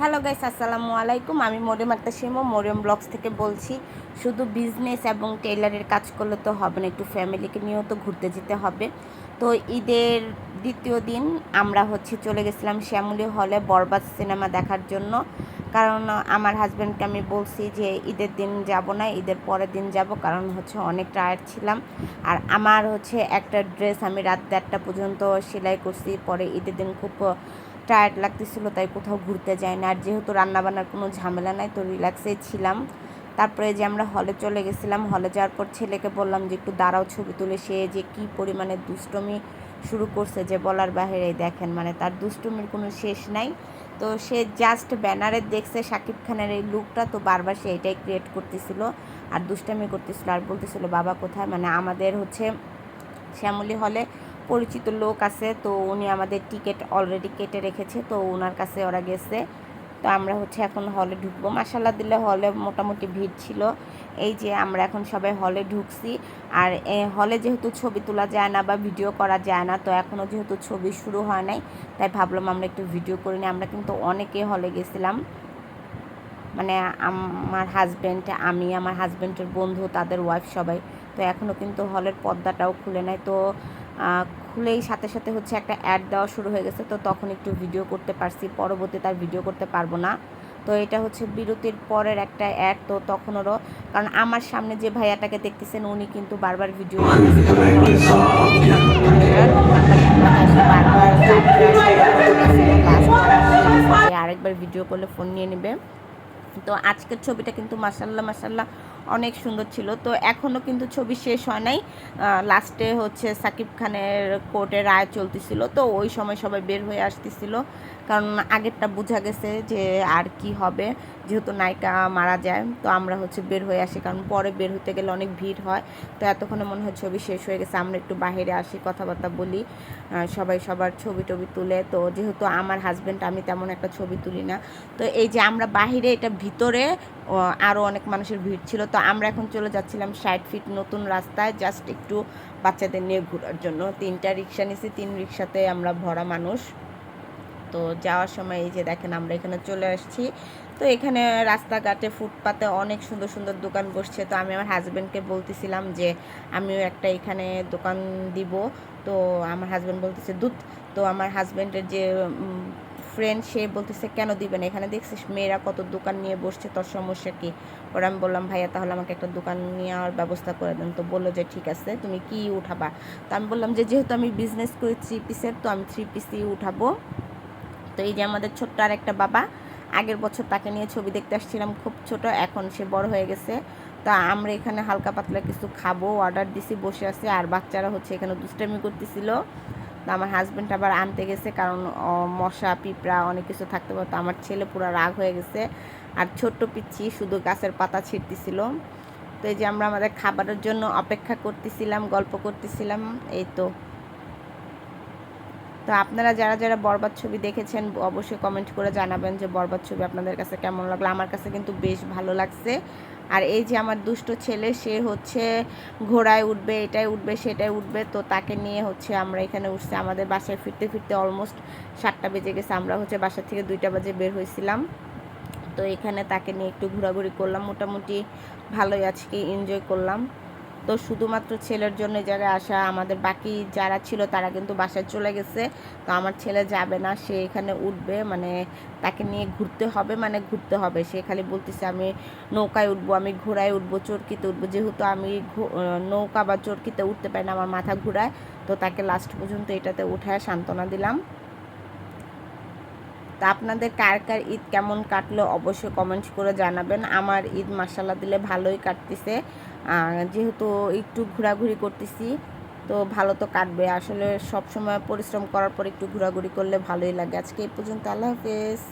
Hello guys আসসালামু আলাইকুম। আমি মরিয়ম আক্তার শিমো, মরিয়ম ব্লগস থেকে বলছি, শুধু বিজনেস এবং টেইলারের কাজ করলে তো হবে না, একটু ফ্যামিলিকে নিয়েও তো ঘুরতে যেতে হবে। তো ঈদের দ্বিতীয় দিন আমরা হচ্ছে চলে গেছিলাম শ্যামলী হলে বরবাদ সিনেমা দেখার জন্য। কারণ আমার হাজব্যান্ডকে আমি বলছি যে, ঈদের দিন যাব না, ঈদের পরের দিন যাব। কারণ হচ্ছে অনেক টায়ার্ড ছিলাম। আর আমার হচ্ছে একটা ড্রেস আমি রাত দেড়টা পর্যন্ত সেলাই করছি, পরে ঈদের দিন খুব টায়ার্ড লাগতেছিল, তাই কোথাও ঘুরতে যাই না। আর যেহেতু রান্নাবান্নার কোনো ঝামেলা নাই, তো রিল্যাক্সেই ছিলাম। তারপরে যে আমরা হলে চলে গেছিলাম হলে যাওয়ার পর ছেলেকে বললাম যে, একটু দাঁড়াও ছবি তুলে। সে যে কি পরিমাণে দুষ্টমি শুরু করছে যে বলার বাহিরে, দেখেন মানে তার দুষ্টমির কোনো শেষ নাই। তো সে জাস্ট ব্যানারে দেখছে শাকিব খানের এই লুকটা তো বারবার সে এটাই ক্রিয়েট করতেছিল আর দুষ্টামি করতেছিল। আর বলতেছিল, বাবা কোথায়? মানে আমাদের হচ্ছে শ্যামলী হলে পরিচিত লোক আছে, তো উনি আমাদের টিকিট অলরেডি কেটে রেখেছে, তো ওনার কাছে ওরা গেছে। তো আমরা হচ্ছে এখন হলে ঢুকবো। মাসাল্লাহ দিলে হলে মোটামুটি ভিড় ছিল। এই যে আমরা এখন সবাই হলে ঢুকছি। আর হলে যেহেতু ছবি তোলা যায় না বা ভিডিও করা যায় না, তো এখনও যেহেতু ছবি শুরু হয় নাই, তাই ভাবলাম আমরা একটু ভিডিও করি আমরা কিন্তু অনেকে হলে গেছিলাম। মানে আমার হাজব্যান্ড আমি, আমার হাজব্যান্ডের বন্ধু, তাদের ওয়াইফ সবাই। তো এখনও কিন্তু হলের পর্দাটাও খুলে নেয় তো খুলেই সাথে সাথে হচ্ছে একটা অ্যাড দেওয়া শুরু হয়ে গেছে। তো তখন একটু ভিডিও করতে পারছি পরবর্তী তার ভিডিও করতে পারব না। তো এটা হচ্ছে বিরতির পরের একটা অ্যাড তো তখন ওরও কারণ আমার সামনে যে ভাইয়াটাকে দেখতেছেন উনি কিন্তু বারবার ভিডিও আরেকবার ভিডিও করলে ফোন নিয়ে নেবে। তো আজকের ছবিটা কিন্তু মাসাল্লাহ মাসাল্লাহ অনেক সুন্দর ছিল। তো এখনও কিন্তু ছবি শেষ হয় নাই। লাস্টে হচ্ছে সাকিব খানের কোর্টে রায় চলতেছিল। তো ওই সময় সবাই বের হয়ে আসতেছিল। কারণ আগেরটা বোঝা গেছে যে আর কি হবে। যেহেতু নায়িকা মারা যায়, তো আমরা হচ্ছে বের হয়ে আসি। কারণ পরে বের হতে গেলে অনেক ভিড় হয়। তো এতক্ষণে মনে হয় ছবি শেষ হয়ে গেছে। আমরা একটু বাহিরে আসি, কথাবার্তা বলি। সবাই সবার ছবি টবি তুলে। তো যেহেতু আমার হাজব্যান্ড আমি তেমন একটা ছবি তুলি না। তো এই যে আমরা বাহিরে এটা ভিতরে আরও অনেক মানুষের ভিড় ছিল। তো আমরা এখন চলে যাচ্ছিলাম ষাট ফিট নতুন রাস্তায় জাস্ট একটু বাচ্চাদের নিয়ে ঘোরার জন্য। তিনটা রিক্সা নিছি, তিন রিক্সাতে আমরা ভরা মানুষ। তো যাওয়ার সময় এই যে দেখেন আমরা এখানে চলে আসছি। তো এখানে রাস্তাঘাটে ফুটপাতে অনেক সুন্দর সুন্দর দোকান বসছে। তো আমি আমার হাজব্যান্ডকে বলতেছিলাম যে, আমিও একটা এখানে দোকান দিব। তো আমার হাজব্যান্ড বলতেছে, দুধ। তো আমার হাজব্যান্ডের যে ফ্রেন্ড সে বলতেছে, কেন দিবেন এখানে দেখছিস মেয়েরা কত দোকান নিয়ে বসছে, তোর সমস্যা কি? ওরা আমি বললাম, ভাইয়া, তাহলে আমাকে একটা দোকান নেওয়ার ব্যবস্থা করে দেন। তো বলল যে, ঠিক আছে, তুমি কি উঠাবা? তো আমি বললাম যে, যেহেতু আমি বিজনেস করি থ্রি পিসের তো আমি থ্রি পিসই উঠাবো। তো এই যে আমাদের ছোট্ট আর একটা বাবা, আগের বছর তাকে নিয়ে ছবি দেখতে আসছিলাম, খুব ছোট, এখন সে বড় হয়ে গেছে। তা আমরা এখানে হালকা পাতলা কিছু খাব অর্ডার দিছি, বসে আছে, আর বাচ্চারা হচ্ছে এখানে দুষ্টামি করতেছিল। তো আমার হাজব্যান্ড আবার আনতে গেছে কারণ মশা, পিঁপড়া অনেক কিছু থাকতে পারতো। আমার ছেলে পুরো রাগ হয়ে গেছে। আর ছোট্ট পিচ্ছি শুধু গাছের পাতা ছিঁড়তেছিল। তো এই যে আমরা আমাদের খাবারের জন্য অপেক্ষা করতেছিলাম, গল্প করতেছিলাম, এই তো। তো আপনারা যারা যারা বরবাদ ছবি দেখেছেন, অবশ্যই কমেন্ট করে জানাবেন যে বরবাদ ছবি আপনাদের কাছে কেমন লাগল। আমার কাছে কিন্তু বেশ ভালো লাগছে। আর এই যে আমার দুষ্ট ছেলে, সে হচ্ছে ঘোড়ায় উঠবে এটাই উঠবে সেটাই উঠবে, তো তাকে নিয়ে হচ্ছে আমরা এখানে উঠছি। আমাদের বাসায় ফিরতে ফিরতে অলমোস্ট সাতটা বেজে গেছে। আমরা হচ্ছে বাসা থেকে দুইটা বাজে বের হয়েছিলাম। তো এখানে তাকে নিয়ে একটু ঘোরাঘুরি করলাম। মোটামুটি ভালোই আজকে এনজয় করলাম। তো শুধুমাত্র ছেলের জন্য জায়গায় আসা, আমাদের বাকি যারা ছিল তারা কিন্তু বাসায় চলে গেছে। তো আমার ছেলে যাবে না, সে এখানে উঠবে মানে তাকে নিয়ে ঘুরতে হবে মানে ঘুরতে হবে। সে খালি বলতেছে, আমি নৌকায় উঠবো, আমি ঘোড়ায় উঠবো, চরকিতে উঠবো। যেহেতু আমি নৌকা বা চরকিতে উঠতে পারি না, আমার মাথা ঘুরায়, তো তাকে লাস্ট পর্যন্ত এটাতে উঠায় সান্ত্বনা দিলাম। তা আপনাদের কার কার ঈদ কেমন কাটলো অবশ্যই কমেন্টস করে জানাবেন। আমার ঈদ মাসাল্লা দিলে ভালোই কাটতেছে। যেহেতু একটু ঘোরাঘুরি করতেছি, তো ভালো তো কাটবে। আসলে সব সময় পরিশ্রম করার পর একটু ঘোরাঘুরি করলে ভালোই লাগে। আজকে এই পর্যন্ত আল্লাহ হাফেজ।